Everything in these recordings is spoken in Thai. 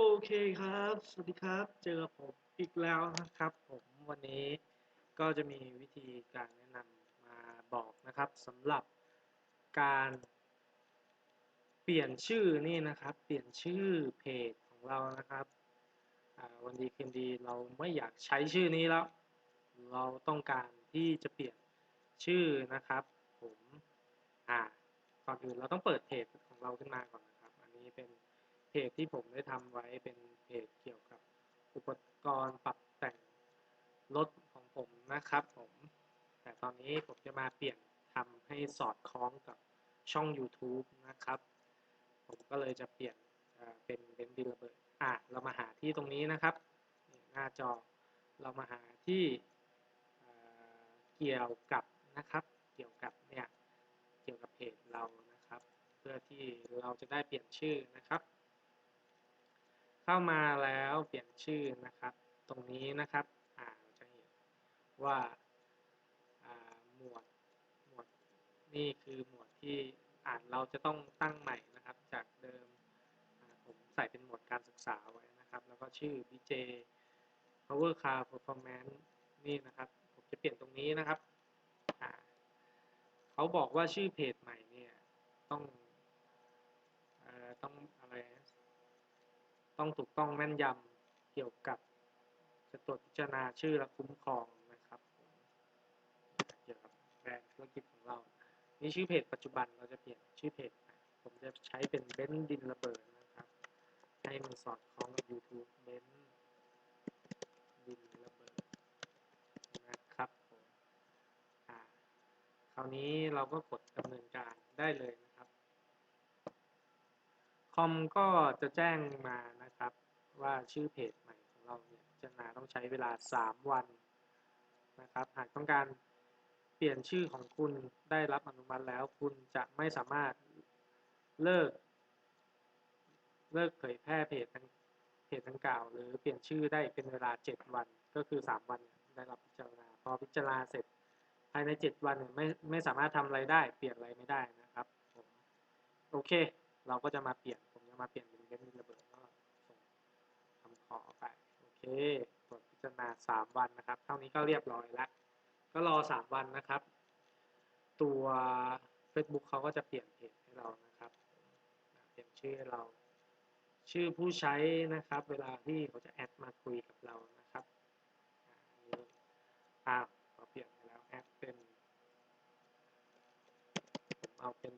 โอเคครับ สวัสดีครับ เจอผมอีกแล้วนะครับ ผมวันนี้ก็จะมีวิธีการแนะนำมาบอกนะครับสำหรับการเปลี่ยนชื่อนี่นะครับ เปลี่ยนชื่อเพจของเรานะครับ วันดีคืนดีเราไม่อยากใช้ชื่อนี้แล้ว เราต้องการที่จะเปลี่ยนชื่อนะครับ ผมอ่าก่อนอื่นเราต้องเปิดเพจของเราขึ้นมาก่อนนะครับ อันนี้เป็น เพจที่ผมได้ทำไว้เป็นเพจเกี่ยวกับอุปกรณ์ปรับแต่งรถของผมนะครับผม แต่ตอนนี้ผมจะมาเปลี่ยนทำให้สอดคล้องกับช่อง YouTube นะครับ ผมก็เลยจะเปลี่ยนเป็นเบนดิลเบิร์อะเรามาหาที่ตรงนี้นะครับ หน้าจอเรามาหาที่เกี่ยวกับนะครับ เกี่ยวกับเนี่ย เกี่ยวกับเพจเรานะครับ เพื่อที่เราจะได้เปลี่ยนชื่อนะครับ เข้ามาแล้วเปลี่ยนชื่อนะครับ ตรงนี้นะครับอ่าจะเห็นว่าอ่าหมวดหมวดนี่คือหมวดที่อ่านเราจะต้องตั้งใหม่นะครับ จากเดิมผมใส่เป็นหมวดการศึกษาไว้นะครับ แล้วก็ชื่อ BJ Power Car Performance นี่นะครับ ผมจะเปลี่ยนตรงนี้นะครับเขาบอกว่าชื่อเพจใหม่เนี่ยต้องต้องอะไร ต้องถูกต้องแม่นยำเกี่ยวกับจะตรวจพิจารณาชื่อและคุ้มครองนะครับเกี่ยวกับแบรนด์ธุรกิจของเรา นี่ชื่อเพจปัจจุบันเราจะเปลี่ยนชื่อเพจผมจะใช้เป็นเบนดินระเบิดนะครับ ให้มันสอดคล้องกับ YouTube เบนดินระเบิดนะครับผมคราวนี้เราก็กดดำเนินการได้เลยค อมก็จะแจ้งมานะครับว่าชื่อเพจใหม่ของเราเนี่ยจะนาต้องใช้เวลา 3 วันนะครับ หากต้องการเปลี่ยนชื่อของคุณได้รับอนุมัติแล้ว คุณจะไม่สามารถเลิก เลิกเผยแพร่เพจเพจดังกล่าว หรือเปลี่ยนชื่อได้เป็นเวลา 7 วันก็คือ 3 วันได้รับพิจารณาพอพิจารณาเสร็จภายใน 7 วันไม่ไม่สามารถทำอะไรได้ เปลี่ยนอะไรไม่ได้นะครับผมโอเค เราก็จะมาเปลี่ยน ผมจะมาเปลี่ยนเป็นเบนระเบิดก็ส่งคำขอไปโอเคตรวจพิจารณาสามวันนะครับ เท่านี้ก็เรียบร้อยแล้ว ก็รอสามวันนะครับ ตัว Facebook เขาก็จะเปลี่ยนเพจให้เรานะครับ เปลี่ยนชื่อเรา ชื่อผู้ใช้นะครับ เวลาที่เขาจะแอดมาคุยกับเรานะครับอ่าเราเปลี่ยนไปแล้วแอดเป็นเอาเป็น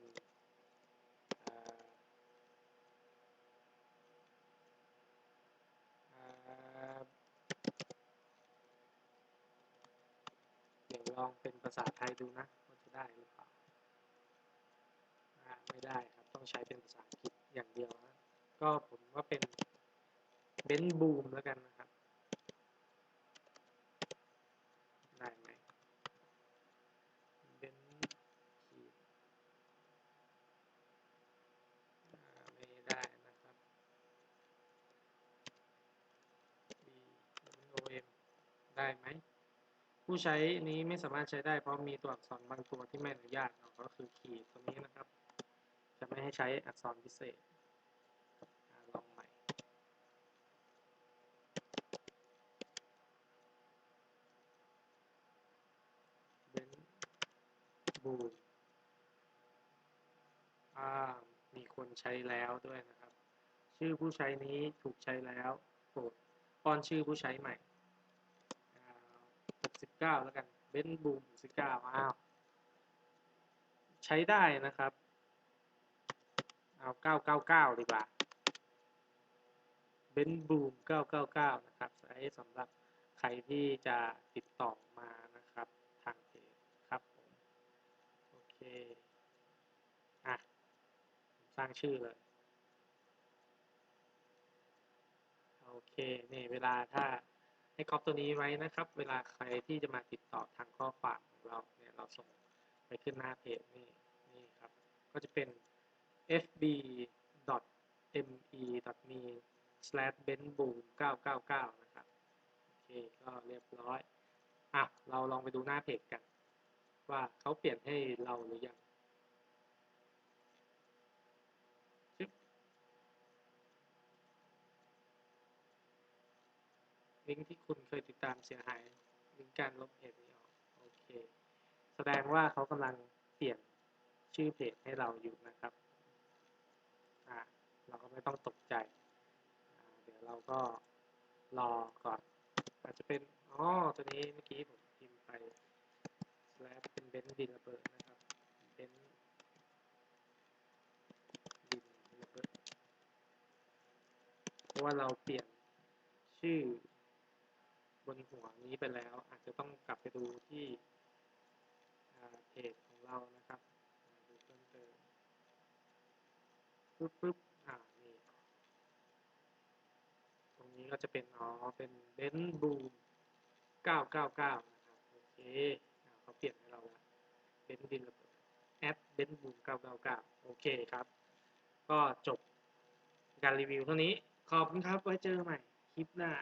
ลองเป็นภาษาไทยดูนะว่าจะได้หรือเปล่าไม่ได้ครับ ต้องใช้เป็นภาษาอังกฤษอย่างเดียวนะ ก็ผมว่าเป็นเบนบูมแล้วกันนะครับ ได้ไหมเบนขีดไม่ได้นะครับ B O M ได้ไหม ผู้ใช้นี้ไม่สามารถใช้ได้เพราะมีตัวอักษรบางตัวที่ไม่อนุญาตก็คือขีดตัวนี้นะครับ จะไม่ให้ใช้อักษรพิเศษลองใหม่ เบนบูอ่ามีคนใช้แล้วด้วยนะครับ ชื่อผู้ใช้นี้ถูกใช้แล้วโปรดป้อนชื่อผู้ใช้ใหม่ 19แล้วกันเบนบูม19อ้าวใช้ได้นะครับเอา999ดีกว่าเบนบูม999นะครับใช้สำหรับใครที่จะติดต่อมานะครับทางเพจครับผมโอเคอะสร้างชื่อเลยโอเคนี่เวลาถ้า ให้ครอบตัวนี้ไว้นะครับ เวลาใครที่จะมาติดต่อทางข้อความของเราเนี่ยเราส่งไปขึ้นหน้าเพจนี่นี่ครับ ก็จะเป็น fb me me slash benboom 999นะครับ โอเค ก็เรียบร้อย อะ เราลองไปดูหน้าเพจกัน ว่าเขาเปลี่ยนให้เราหรือยัง ลิงก์ที่คุณเคยติดตามเสียหายลิงก์การลบเพจนี้ออกโอเค แสดงว่าเขากำลังเปลี่ยนชื่อเพจให้เราอยู่นะครับอ่าเราก็ไม่ต้องตกใจ เดี๋ยวเราก็รอก่อน อาจจะเป็นอ๋อตัวนี้เมื่อกี้ผมพิมพ์ไป slash เป็นเบนดินระเบิดนะครับเบนดินระเบิดเพราะว่าเราเปลี่ยนชื่อ นหัวนี้ไปแล้ว อาจจะต้องกลับไปดูที่เพจของเรานะครับดูเพิ่มเติมปึ๊บปึ๊บอ่านี่ตรงนี้ก็จะเป็นอ๋อเป็นเบนบูม999 นะครับโอเคอเขาเปลี่ยนให้เราล้วเบนซ์ดินระเบิดแอดเบนบูม999 โอเคครับ ก็จบการรีวิวเท่านี้ ขอบคุณครับ ไว้เจอกันใหม่คลิปหน้า